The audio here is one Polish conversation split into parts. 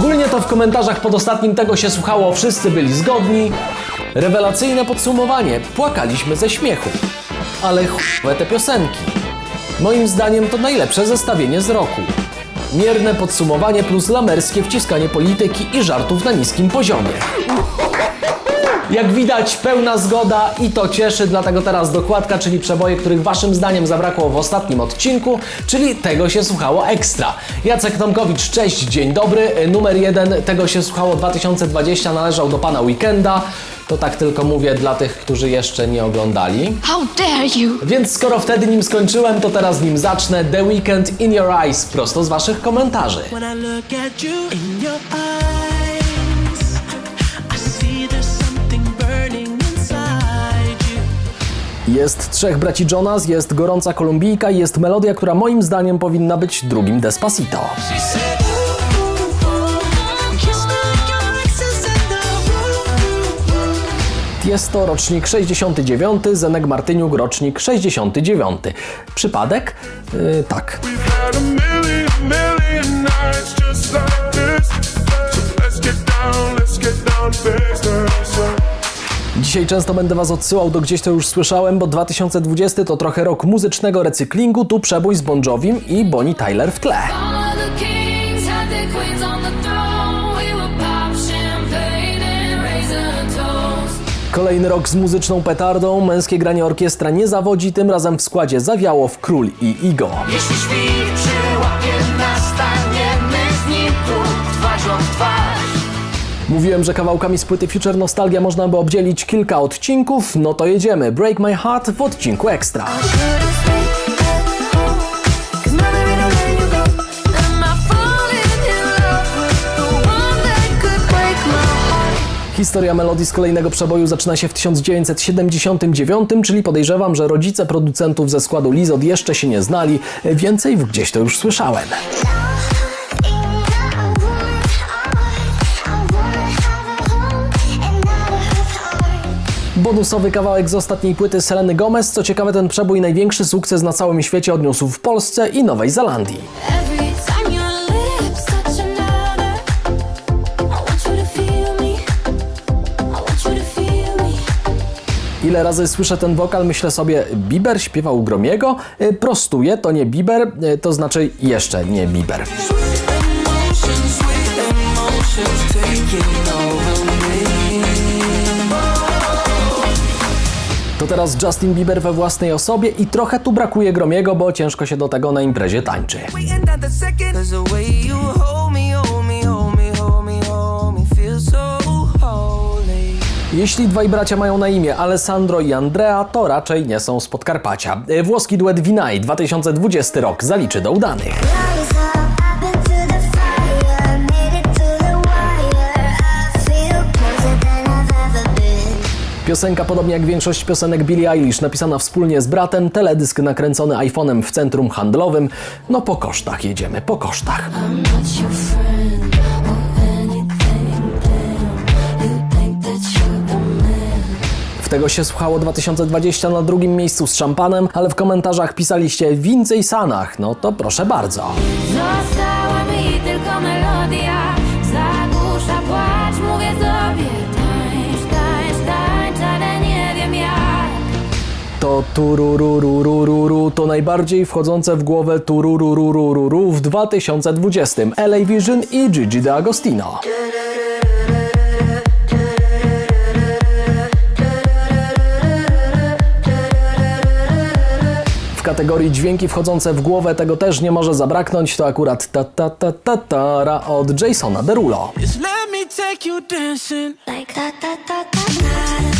Ogólnie to w komentarzach pod ostatnim tego się słuchało, wszyscy byli zgodni. Rewelacyjne podsumowanie, płakaliśmy ze śmiechu. Ale chujowe te piosenki. Moim zdaniem to najlepsze zestawienie z roku. Mierne podsumowanie plus lamerskie wciskanie polityki i żartów na niskim poziomie. Jak widać, pełna zgoda i to cieszy, dlatego teraz dokładka, czyli przeboje, których waszym zdaniem zabrakło w ostatnim odcinku, czyli tego się słuchało ekstra. Jacek Tomkowicz, cześć, dzień dobry. Numer jeden, tego się słuchało 2020, należał do pana Weekenda. To tak tylko mówię dla tych, którzy jeszcze nie oglądali. How dare you! Więc skoro wtedy nim skończyłem, to teraz nim zacznę. The Weekend in Your Eyes, prosto z waszych komentarzy. When I look at you in your eyes, Jest trzech braci Jonas, jest gorąca kolumbijka i jest melodia, która moim zdaniem powinna być drugim Despacito. Jest to rocznik 69, Zenek Martyniuk rocznik 69. Przypadek? Yy, tak. Dzisiaj często będę was odsyłał do gdzieś to już słyszałem, bo 2020 to trochę rok muzycznego recyklingu, tu przebój z Bon Jovim i Bonnie Tyler w tle. Kolejny rok z muzyczną petardą, męskie granie orkiestra nie zawodzi, tym razem w składzie zawiało w Król i Igo. Jeśli świt przyłapie nas, staniemy z nim tu twarzą w twarz. Mówiłem, że kawałkami z płyty Future Nostalgia można by obdzielić kilka odcinków, no to jedziemy. Break My Heart w odcinku ekstra. Historia melodii z kolejnego przeboju zaczyna się w 1979, czyli podejrzewam, że rodzice producentów ze składu Lizod jeszcze się nie znali. Więcej gdzieś to już słyszałem. Bonusowy kawałek z ostatniej płyty Seleny Gomez. Co ciekawe, ten przebój największy sukces na całym świecie odniósł w Polsce i Nowej Zelandii. Ile razy słyszę ten wokal, myślę sobie, Bieber śpiewał Gromiego? Y, Prostuję, to nie Bieber, y, to znaczy jeszcze nie Bieber. Emotions, sweet emotions To teraz Justin Bieber we własnej osobie i trochę tu brakuje Gromiego, bo ciężko się do tego na imprezie tańczy. Jeśli dwaj bracia mają na imię Alessandro i Andrea, to raczej nie są z Podkarpacia. Y, Włoski duet Vinay 2020 rok zaliczy do udanych. Piosenka, podobnie jak większość piosenek Billie Eilish, napisana wspólnie z bratem, teledysk nakręcony iPhone'em w centrum handlowym. No po kosztach jedziemy, po kosztach. Tego się słuchało 2020 na drugim miejscu z szampanem, ale w komentarzach pisaliście więcej sanach, no to proszę bardzo. To tururururururu to najbardziej wchodzące w głowę turururururu w 2020 LA Vision i Gigi D'Agostino. W kategorii dźwięki wchodzące w głowę tego też nie może zabraknąć, to akurat ta ta ta ta tara od Jasona Derulo. Just let me take you dancing. Like da da da da da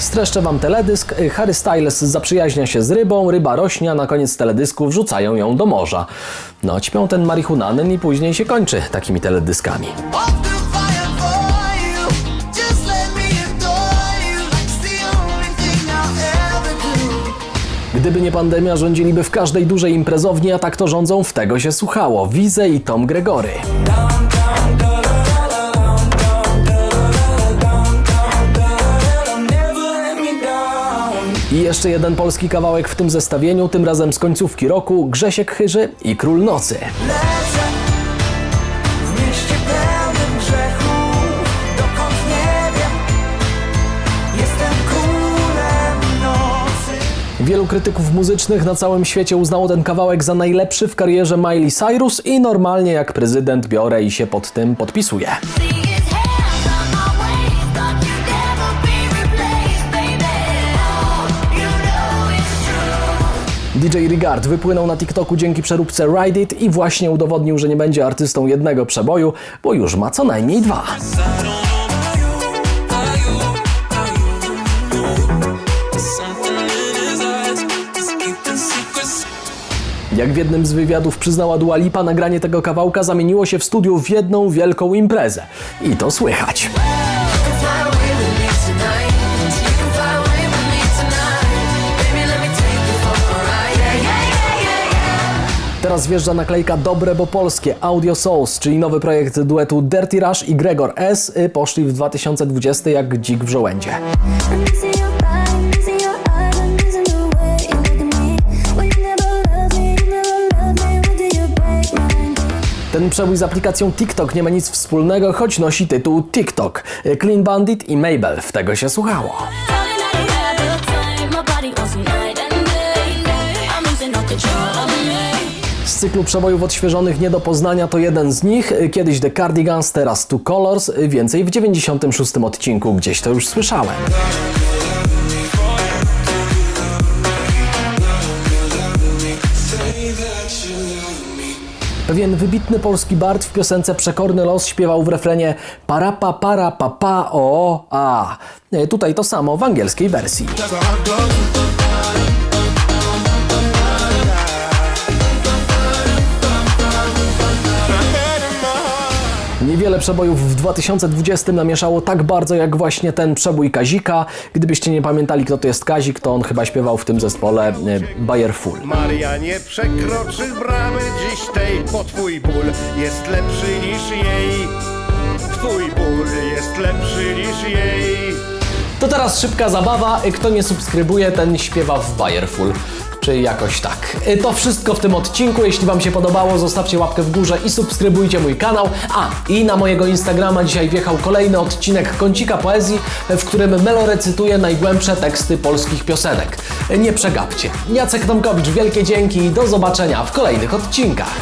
Streszczę wam teledysk. Harry Styles zaprzyjaźnia się z rybą, ryba rośnie, a na koniec teledysku wrzucają ją do morza. No, ćpią ten marihunanen i później się kończy takimi teledyskami. Gdyby nie pandemia, rządziliby w każdej dużej imprezowni, a tak to rządzą w tego się słuchało. Wize i Tom Gregory. I jeszcze jeden polski kawałek w tym zestawieniu, tym razem z końcówki roku, Grzesiek Chyży i Król Nocy. Wielu krytyków muzycznych na całym świecie uznało ten kawałek za najlepszy w karierze Miley Cyrus i normalnie jak prezydent biorę i się pod tym podpisuję. DJ Rigard wypłynął na TikToku dzięki przeróbce Ride It i właśnie udowodnił, że nie będzie artystą jednego przeboju, bo już ma co najmniej dwa. Jak w jednym z wywiadów przyznała Dua Lipa, nagranie tego kawałka zamieniło się w studiu w jedną wielką imprezę. I to słychać. Teraz wjeżdża naklejka Dobre, bo polskie Audio Souls, czyli nowy projekt duetu Dirty Rush i Gregor S. y, Poszli w 2020 jak dzik w żołędzie. Ten przebój z aplikacją TikTok nie ma nic wspólnego, choć nosi tytuł TikTok. Y, Clean Bandit i Mabel, w tego się słuchało. Cyklu przebojów odświeżonych nie do poznania to jeden z nich, kiedyś The Cardigans, teraz Two Colors, więcej w 96 odcinku, gdzieś to już słyszałem. Pewien wybitny polski bard w piosence Przekorny los śpiewał w refrenie para pa para pa pa o a. Y, Tutaj to samo w angielskiej wersji. Niewiele przebojów w 2020 namieszało tak bardzo jak właśnie ten przebój Kazika. Gdybyście nie pamiętali kto to jest Kazik, to on chyba śpiewał w tym zespole e, Bayer Full. Maria nie przekroczy bramy dziś tej, bo twój ból jest lepszy niż jej. Twój ból jest lepszy niż jej. To teraz szybka zabawa. Kto nie subskrybuje, ten śpiewa w Bayerful. Czy jakoś tak. Y, To wszystko w tym odcinku. Jeśli Wam się podobało, zostawcie łapkę w górze i subskrybujcie mój kanał. A, i na mojego Instagrama dzisiaj wjechał kolejny odcinek Kącika Poezji, w którym Melo recytuje najgłębsze teksty polskich piosenek. Y, Nie przegapcie. Jacek Tomkowicz, wielkie dzięki i do zobaczenia w kolejnych odcinkach.